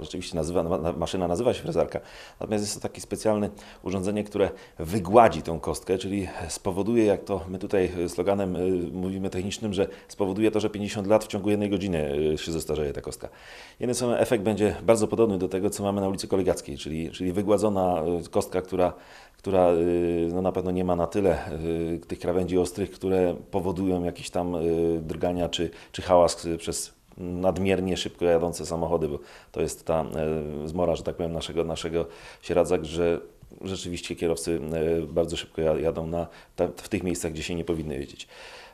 rzeczywiście nazywa, na- maszyna nazywa się frezarka, natomiast jest to takie specjalne urządzenie, które wygładzi tą kostkę, czyli spowoduje, jak to my tutaj sloganem y, mówimy technicznym, że spowoduje to, że 50 lat w ciągu jednej godziny y, się zestarzeje ta kostka. Jednym słowem efekt będzie bardzo podobny do tego, co mamy na ulicy Kolegackiej, czyli, czyli wygładzona y, kostka, która, która no na pewno nie ma na tyle tych krawędzi ostrych, które powodują jakieś tam drgania czy, czy hałas przez nadmiernie szybko jadące samochody, bo to jest ta e, zmora, że tak powiem, naszego, naszego sieradza, że rzeczywiście kierowcy e, bardzo szybko ja- jadą na, w tych miejscach, gdzie się nie powinny jeździć.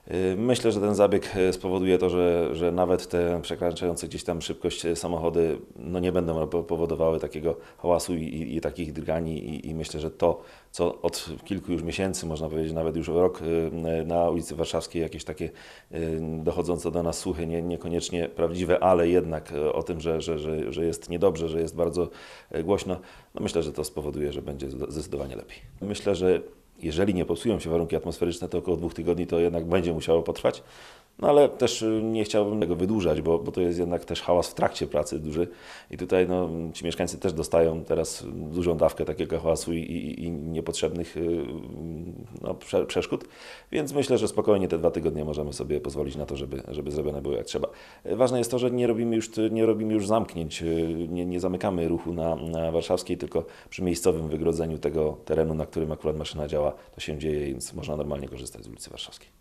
E, Myślę, że ten zabieg e, spowoduje to, że, że nawet te przekraczające gdzieś tam szybkość e, samochody no nie będą po- powodowały takiego hałasu i, i, i takich drgani i, i myślę, że to, co od kilku już miesięcy, można powiedzieć nawet już rok na ulicy Warszawskiej jakieś takie dochodzące do nas słuchy, nie, niekoniecznie prawdziwe, ale jednak o tym, że, że, że, że jest niedobrze, że jest bardzo głośno, no myślę, że to spowoduje, że będzie zde- zdecydowanie lepiej. Myślę, że jeżeli nie popsują się warunki atmosferyczne, to około dwóch tygodni to jednak będzie musiało potrwać. No ale też y, nie chciałbym tego wydłużać, bo, bo to jest jednak też hałas w trakcie pracy duży i tutaj no, ci mieszkańcy też dostają teraz dużą dawkę takiego hałasu i, i, i niepotrzebnych y, no, prze, przeszkód, więc myślę, że spokojnie te dwa tygodnie możemy sobie pozwolić na to, żeby, żeby zrobione było jak trzeba. Ważne jest to, że nie robimy już, nie robimy już zamknięć, y, nie, nie zamykamy ruchu na, na warszawskiej, tylko przy miejscowym wygrodzeniu tego terenu, na którym akurat maszyna działa, to się dzieje, więc można normalnie korzystać z ulicy Warszawskiej.